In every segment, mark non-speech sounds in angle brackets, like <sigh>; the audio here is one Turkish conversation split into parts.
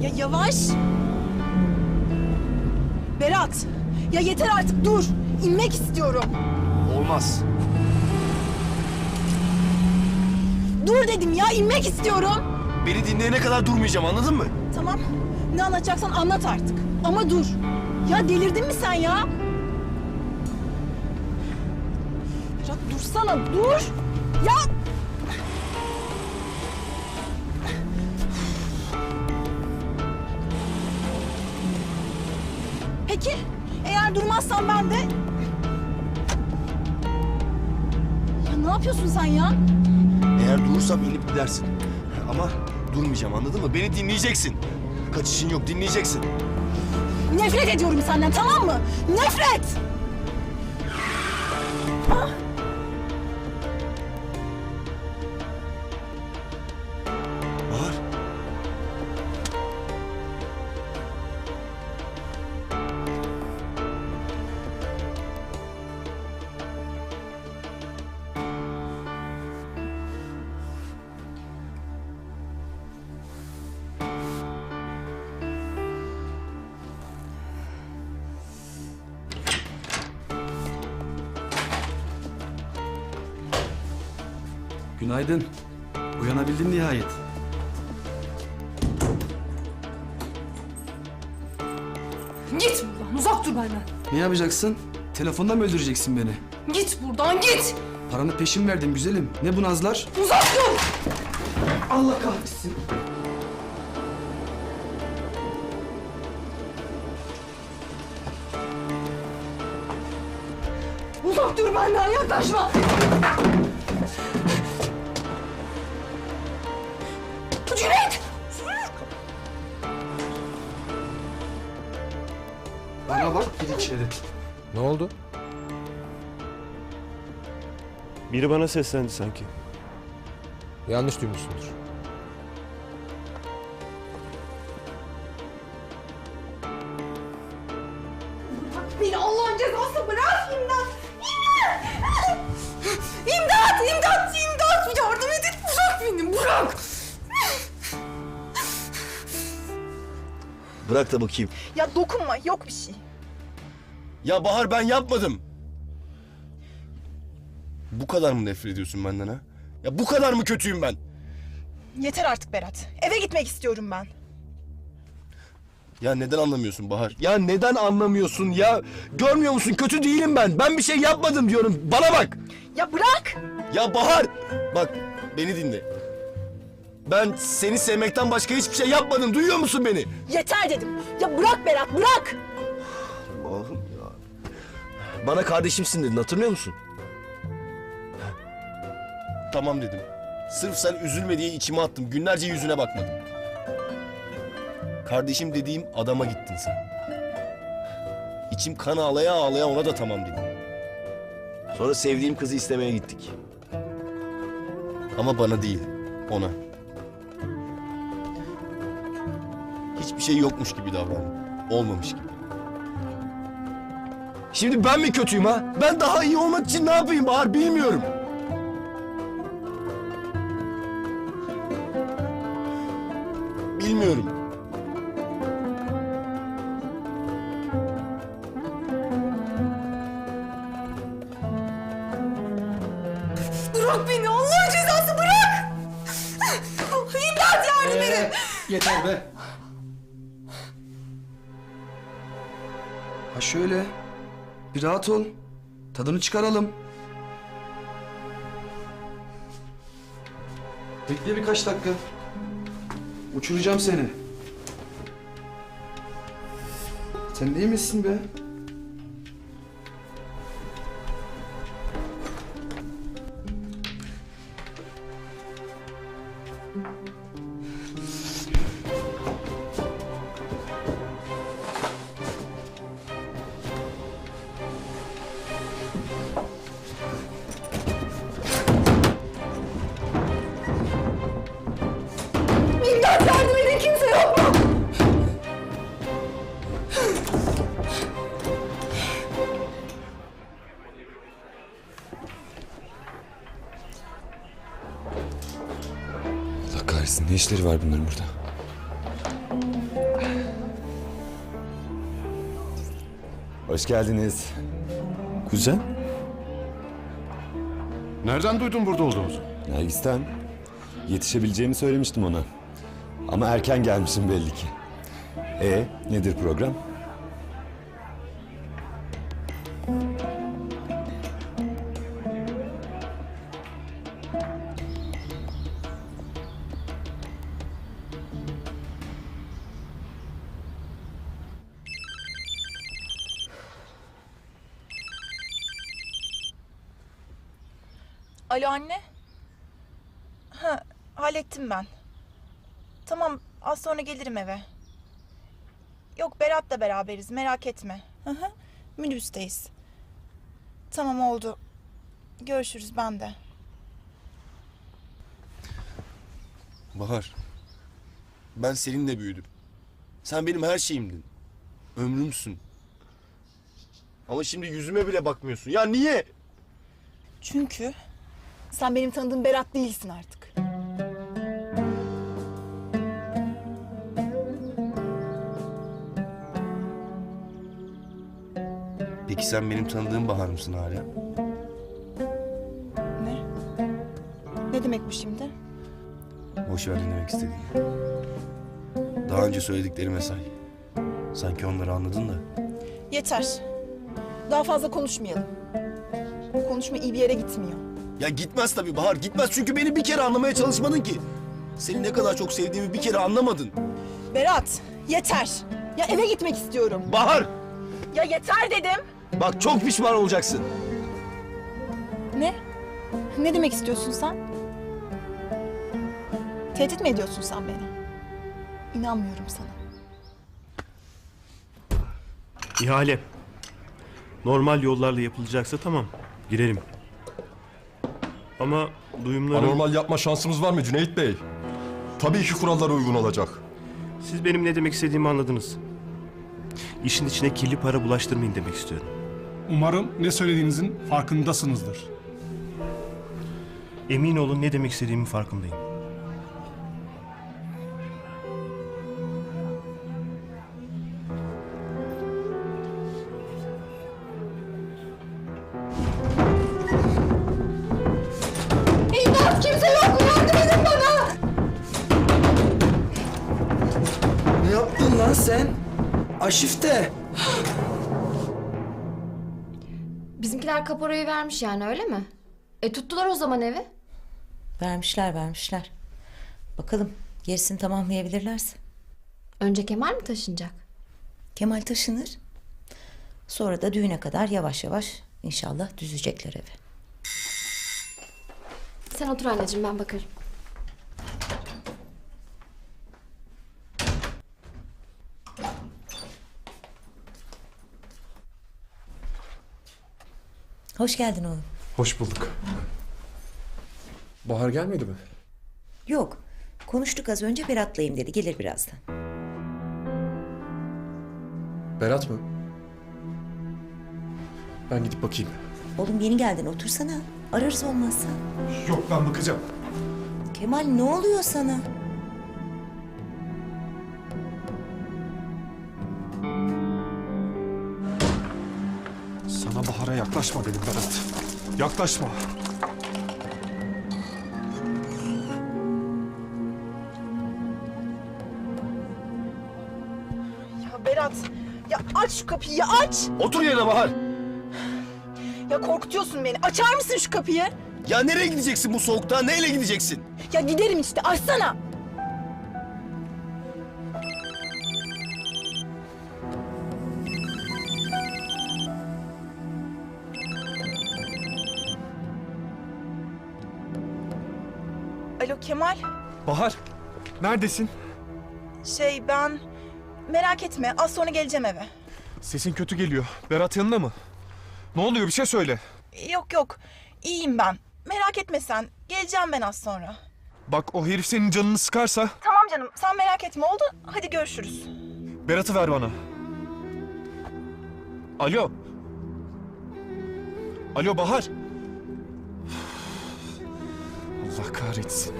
Ya yavaş. Berat. Ya yeter artık dur. İnmek istiyorum. Olmaz. Dur dedim ya inmek istiyorum. Beni dinleyene kadar durmayacağım anladın mı? Tamam. Ne anlatacaksan anlat artık. Ama dur. Ya delirdin mi sen ya? Berat dursana dur. Ya durmazsan ben de... Ya ne yapıyorsun sen ya? Eğer durursam inip gidersin. Ama durmayacağım anladın mı? Beni dinleyeceksin. Kaçışın yok dinleyeceksin. Nefret ediyorum senden tamam mı? Nefret! Günaydın. Uyanabildin nihayet. Git buradan, uzak dur benden. Ne yapacaksın? Telefonda mı öldüreceksin beni? Git buradan, git. Paranı peşin verdim güzelim. Ne bu nazlar? Uzak dur. Allah kahretsin. Uzak dur benden, yaklaşma. Bak gir içeri. Ne oldu? Biri bana seslendi sanki. Yanlış duymuşsundur. Beni Allah'ın cezası bırak imdat! İmdat! İmdat! İmdat! İmdat! Yardım edin! Bırak beni! Bırak! Bırak da bakayım. Ya dokunma yok bir şey. Ya Bahar ben yapmadım. Bu kadar mı nefret ediyorsun benden ha? Ya bu kadar mı kötüyüm ben? Yeter artık Berat. Eve gitmek istiyorum ben. Ya neden anlamıyorsun Bahar? Ya neden anlamıyorsun ya? Görmüyor musun? Kötü değilim ben. Ben bir şey yapmadım diyorum. Bana bak. Ya bırak! Ya Bahar! Bak beni dinle. Ben seni sevmekten başka hiçbir şey yapmadım. Duyuyor musun beni? Yeter dedim. Ya bırak Berat bırak! Bana kardeşimsin dedin hatırlıyor musun? Tamam dedim. Sırf sen üzülme diye içime attım. Günlerce yüzüne bakmadım. Kardeşim dediğim adama gittin sen. İçim kan ağlaya ağlaya ona da tamam dedim. Sonra sevdiğim kızı istemeye gittik. Ama bana değil, ona. Hiçbir şey yokmuş gibi davrandım. Olmamış gibi. Şimdi ben mi kötüyüm ha? Ben daha iyi olmak için ne yapayım Bahar bilmiyorum. Bilmiyorum. Bir rahat ol. Tadını çıkaralım. Bekle birkaç dakika. Uçuracağım seni. Sen değil misin be? var bunların burada? Hoş geldiniz. Kuzen? Nereden duydun burada olduğumuzu? Nergis'ten. Yetişebileceğimi söylemiştim ona. Ama erken gelmişim belli ki. E nedir program? Sonra gelirim eve. Yok, Berat'la beraberiz, merak etme. Hı hı, minibüsteyiz. Tamam oldu. Görüşürüz ben de. Bahar. Ben seninle büyüdüm. Sen benim her şeyimdin. Ömrümsün. Ama şimdi yüzüme bile bakmıyorsun. Ya niye? Çünkü sen benim tanıdığım Berat değilsin artık. Sen benim tanıdığım Bahar mısın hala? Ne? Ne demek bu şimdi? Boş ver ne demek istediğini. Daha önce söylediklerime say. Sanki onları anladın da. Yeter. Daha fazla konuşmayalım. Konuşma iyi bir yere gitmiyor. Ya gitmez tabii Bahar gitmez çünkü beni bir kere anlamaya çalışmadın ki. Seni ne kadar çok sevdiğimi bir kere anlamadın. Berat, yeter. Ya eve gitmek istiyorum. Bahar! Ya yeter dedim. Bak çok pişman olacaksın. Ne? Ne demek istiyorsun sen? Tehdit mi ediyorsun sen beni? İnanmıyorum sana. İhale. Normal yollarla yapılacaksa tamam. Girelim. Ama duyumları... Anormal yapma şansımız var mı Cüneyt Bey? Tabii ki kurallara uygun olacak. Siz benim ne demek istediğimi anladınız. İşin içine kirli para bulaştırmayın demek istiyorum. Umarım ne söylediğinizin farkındasınızdır. Emin olun ne demek istediğimin farkındayım. Kaporayı vermiş yani öyle mi? E tuttular o zaman evi. Vermişler vermişler. Bakalım gerisini tamamlayabilirlerse. Önce Kemal mi taşınacak? Kemal taşınır. Sonra da düğüne kadar yavaş yavaş inşallah düzecekler evi. Sen otur anneciğim ben bakarım. Hoş geldin oğlum. Hoş bulduk. Bahar gelmedi mi? Yok konuştuk az önce Berat'layım dedi gelir birazdan. Berat mı? Ben gidip bakayım. Oğlum yeni geldin otursana. Ararız olmazsa. Yok ben bakacağım. Kemal ne oluyor sana? Sana Bahar'a yaklaşma dedim Berat. Yaklaşma. Ya Berat, ya aç şu kapıyı ya aç. Otur yerine Bahar. Ya korkutuyorsun beni. Açar mısın şu kapıyı? Ya nereye gideceksin bu soğukta? Neyle gideceksin? Ya giderim işte açsana. Alo Kemal, Bahar. Neredesin? şey ben... Merak etme, az sonra geleceğim eve. Sesin kötü geliyor. Berat yanında mı? Ne oluyor bir şey söyle. Yok yok, iyiyim ben. Merak etme sen, geleceğim ben az sonra. Bak o herif senin canını sıkarsa Tamam canım, sen merak etme oldu. Hadi görüşürüz. Berat'ı ver bana. Alo. Alo Bahar. Allah kahretsin.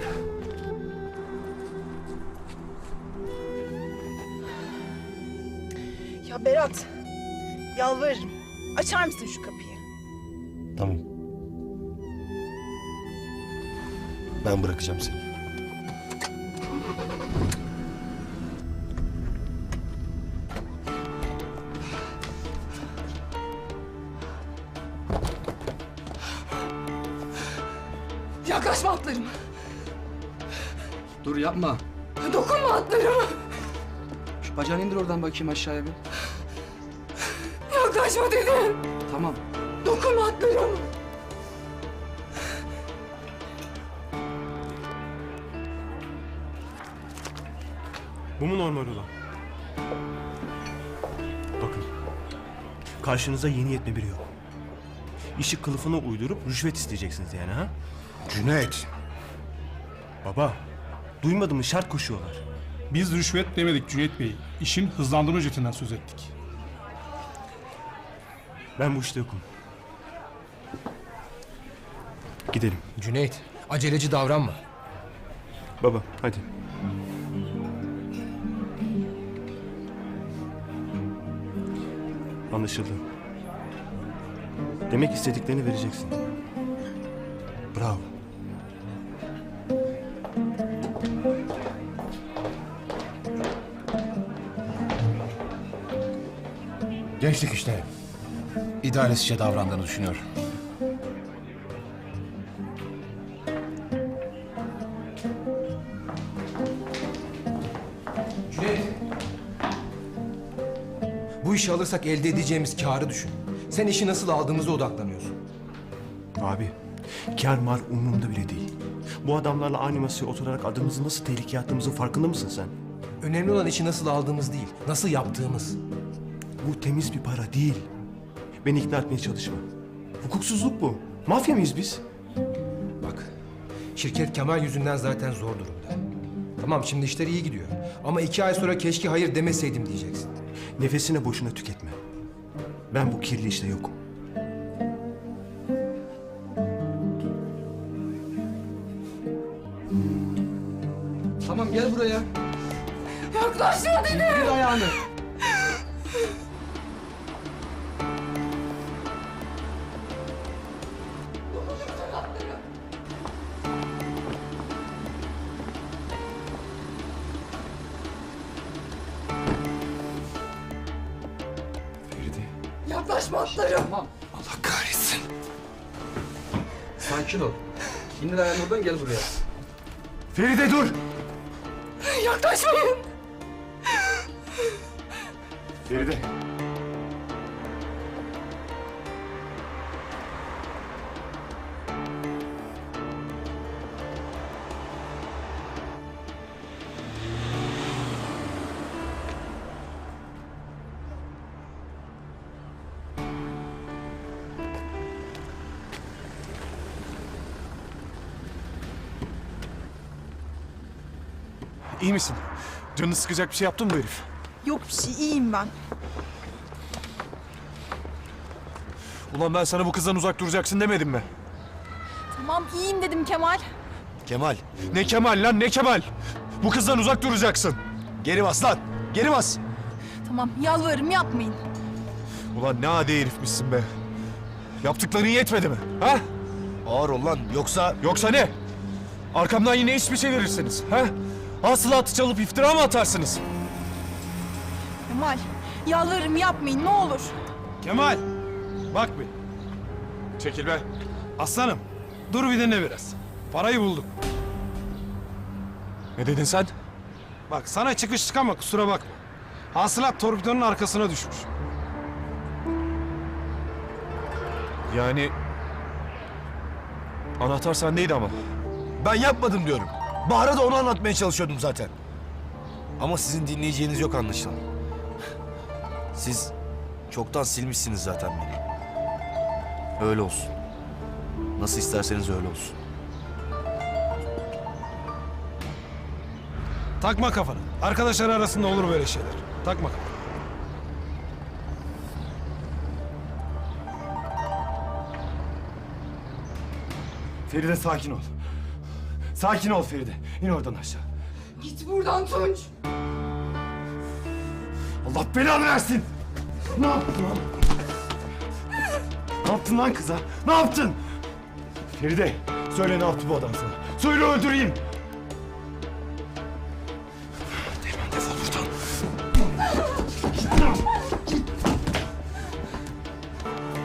Ya Berat, Yalvarırım. Açar mısın şu kapıyı? Tamam. Ben bırakacağım seni. Atlarıma. Dur yapma. Dokunma atlarıma. Şu bacağını indir oradan bakayım aşağıya bir. Yaklaşma dedim. Tamam. Dokunma atlarıma. Bu mu normal olan? Bakın. Karşınızda yeni yetme biri yok. İşi kılıfına uydurup rüşvet isteyeceksiniz yani ha? Cüneyt. Baba, duymadın mı şart koşuyorlar. Biz rüşvet demedik Cüneyt Bey. İşin hızlandırma ücretinden söz ettik. Ben bu işte yokum. Gidelim. Cüneyt, aceleci davranma. Baba, hadi. Anlaşıldı. Demek istediklerini vereceksin. Gençlik işte. İdaresice davrandığını düşünüyor. Cüneyt. Bu işi alırsak elde edeceğimiz karı düşün. Sen işi nasıl aldığımıza odaklanıyorsun. Abi, kar mar umurumda bile değil. Bu adamlarla aynı masaya oturarak adımızı nasıl tehlikeye attığımızın farkında mısın sen? Önemli olan işi nasıl aldığımız değil, nasıl yaptığımız. Bu temiz bir para değil. Beni ikna etmeye çalışma. Hukuksuzluk bu. Mafya mıyız biz? Bak, şirket Kemal yüzünden zaten zor durumda. Tamam şimdi işler iyi gidiyor. Ama iki ay sonra keşke hayır demeseydim diyeceksin. Nefesine boşuna tüketme. Ben bu kirli işte yokum. Tamam gel buraya. Yaklaşma dedim. Bir ayağını. Tamam. Allah kahretsin. Sakin ol. İndir ayağını oradan gel buraya. Feride dur! Yaklaşmayın. Feride. Canını sıkacak bir şey yaptın mı bu herif? Yok bir şey iyiyim ben. Ulan ben sana bu kızdan uzak duracaksın demedim mi? Tamam iyiyim dedim Kemal. Kemal. Ne Kemal lan ne Kemal? Bu kızdan uzak duracaksın. Geri bas lan. Geri bas. Tamam yalvarırım yapmayın. Ulan ne adi herifmişsin be. Yaptıkların yetmedi mi? Ha? Ağır ol lan. Yoksa Yoksa ne? Arkamdan yine hiçbir şey verirsiniz. Ha? Hasılatı çalıp iftira mı atarsınız? Kemal yalvarırım yapmayın ne olur. Kemal! Bak bir. Çekil be. Aslanım, dur bir dinle biraz. Parayı bulduk. Ne dedin sen? Bak sana çıkış çıkama kusura bakma. Hasılat torpidonun arkasına düşmüş. Yani... Anahtar sendeydi ama. ben yapmadım diyorum. Bahar'a da onu anlatmaya çalışıyordum zaten. Ama sizin dinleyeceğiniz yok anlaşılan. Siz çoktan silmişsiniz zaten beni. Öyle olsun. Nasıl isterseniz öyle olsun. Takma kafana. Arkadaşlar arasında olur böyle şeyler. Takma kafana. Feride sakin ol. Sakin ol Feride. İn oradan aşağı. Git buradan Tunç. Allah belanı versin. Ne yaptın lan? Ne yaptın lan kıza? Ne yaptın? Feride, söyle ne yaptı bu adam sana? Söyle öldüreyim. Teğmen defol buradan.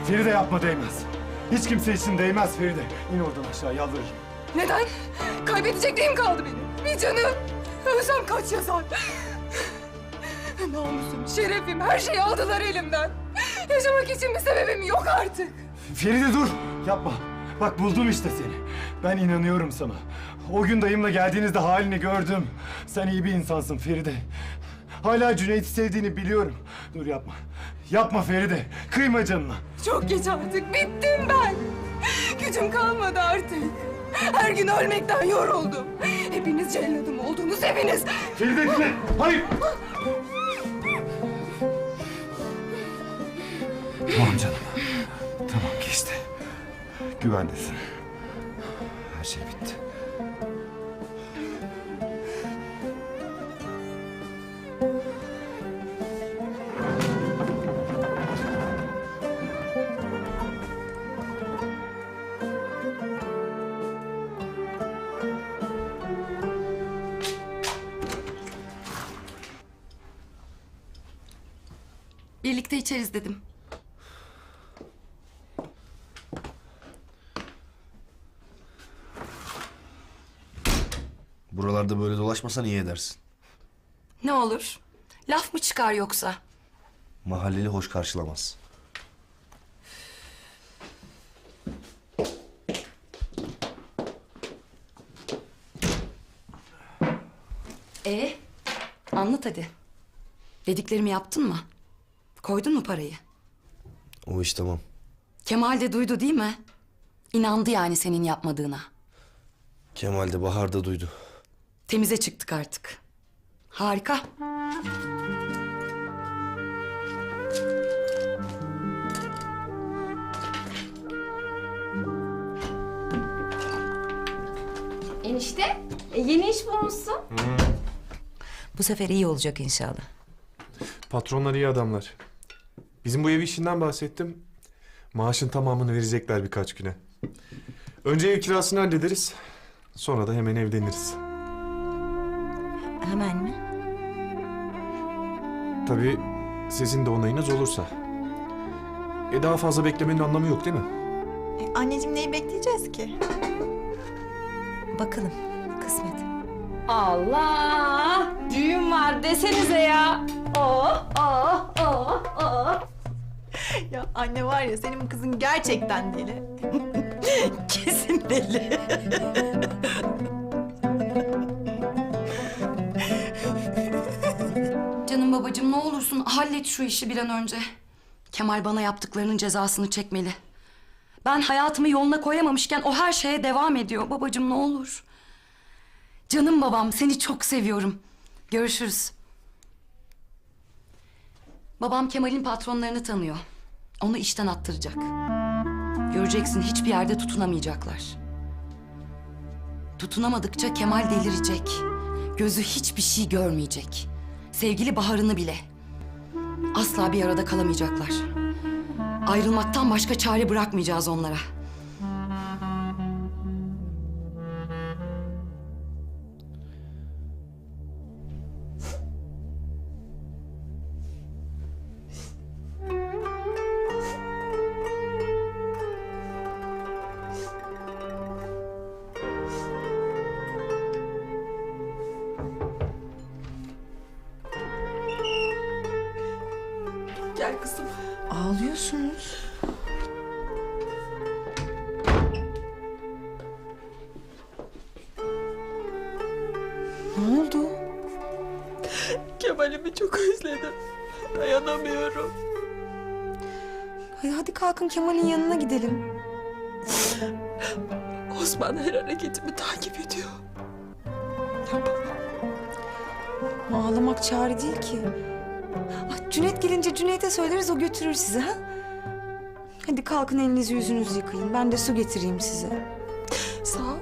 Feride yapma değmez. Hiç kimse için değmez Feride. İn oradan aşağı yalvarırım. Neden? Kaybedecek neyim kaldı benim? Bir canım. Ölsem kaç yazar? Namusum, şerefim, her şeyi aldılar elimden. Yaşamak için bir sebebim yok artık. Feride dur. Yapma. Bak buldum işte seni. Ben inanıyorum sana. O gün dayımla geldiğinizde halini gördüm. Sen iyi bir insansın Feride. Hala Cüneyt'i sevdiğini biliyorum. Dur yapma. Yapma Feride. Kıyma canına. Çok geç artık, bittim ben. Gücüm kalmadı artık. Her gün ölmekten yoruldum. Hepiniz celladım oldunuz, hepiniz. Feride dinle. Hayır. Tamam canım. Tamam geçti. Güvendesin. İçeriz dedim. Buralarda böyle dolaşmasan iyi edersin. Ne olur? Laf mı çıkar yoksa? Mahalleli hoş karşılamaz. E anlat hadi. Dediklerimi yaptın mı? Koydun mu parayı? O iş tamam. Kemal de duydu değil mi? İnandı yani senin yapmadığına. Kemal de Bahar da duydu. Temize çıktık artık. Harika. Enişte e, yeni iş bulmuşsun. Bu sefer iyi olacak inşallah. Patronlar iyi adamlar. Bizim bu ev işinden bahsettim. Maaşın tamamını verecekler birkaç güne. Önce ev kirasını hallederiz. Sonra da hemen evleniriz. Hemen mi? Tabii sizin de onayınız olursa. E daha fazla beklemenin anlamı yok değil mi? E, anneciğim neyi bekleyeceğiz ki? Bakalım. Kısmet. Allah! Düğün var desenize ya. Oh, oh, oh, oh. <laughs> Ya anne var ya senin bu kızın gerçekten deli. <laughs> Kesin deli. Canım babacığım ne olursun hallet şu işi bir an önce. Kemal bana yaptıklarının cezasını çekmeli. Ben hayatımı yoluna koyamamışken o her şeye devam ediyor. Babacığım ne olur. Canım babam seni çok seviyorum. Görüşürüz. Babam Kemal'in patronlarını tanıyor. Onu işten attıracak. Göreceksin hiçbir yerde tutunamayacaklar. Tutunamadıkça Kemal delirecek. Gözü hiçbir şey görmeyecek. Sevgili Bahar'ını bile. Asla bir arada kalamayacaklar. Ayrılmaktan başka çare bırakmayacağız onlara. Hadi, hadi kalkın Kemal'in yanına gidelim. Osman her hareketimi takip ediyor. Ağlamak çare değil ki. Ah, Cüneyt gelince Cüneyt'e söyleriz o götürür sizi ha. Hadi kalkın elinizi yüzünüzü yıkayın. Ben de su getireyim size. Sağ ol.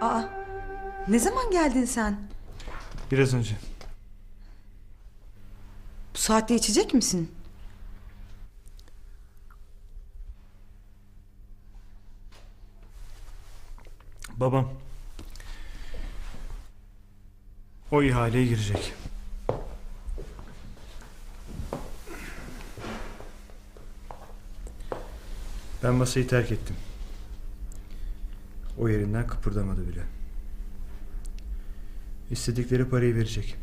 Aa, ne zaman geldin sen? Biraz önce. Bu saatte içecek misin? Babam. O ihaleye girecek. Ben masayı terk ettim. O yerinden kıpırdamadı bile. İstedikleri parayı verecek.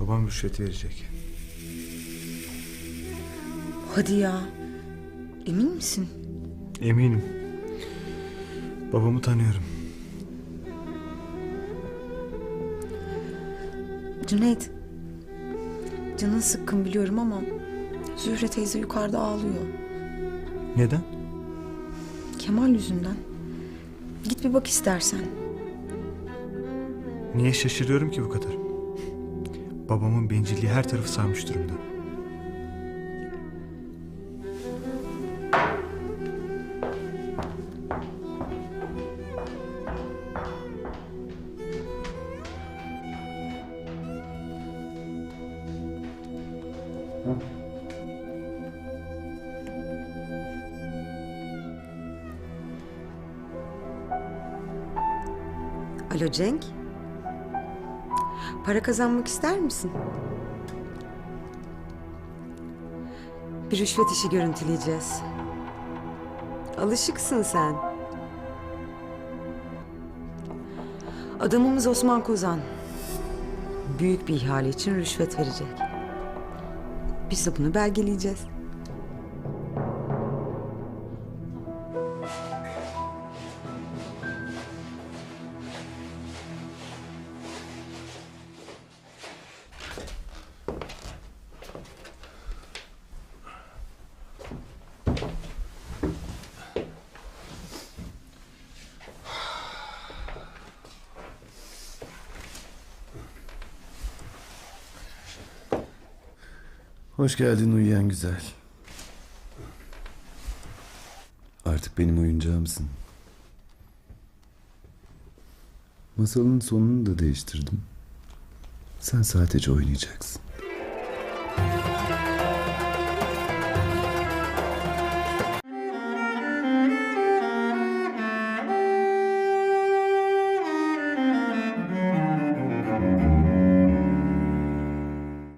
Babam rüşvet verecek. Hadi ya. Emin misin? Eminim. Babamı tanıyorum. Cüneyt. Canın sıkkın biliyorum ama Zühre teyze yukarıda ağlıyor. Neden? Kemal yüzünden. Git bir bak istersen. Niye şaşırıyorum ki bu kadar? Babamın bencilliği her tarafı sarmış durumda. Alo Cenk. Para kazanmak ister misin? Bir rüşvet işi görüntüleyeceğiz. Alışıksın sen. Adamımız Osman Kozan. Büyük bir ihale için rüşvet verecek. Biz de bunu belgeleyeceğiz. Hoş geldin uyuyan güzel. Artık benim oyuncağımsın. Masalın sonunu da değiştirdim. Sen sadece oynayacaksın.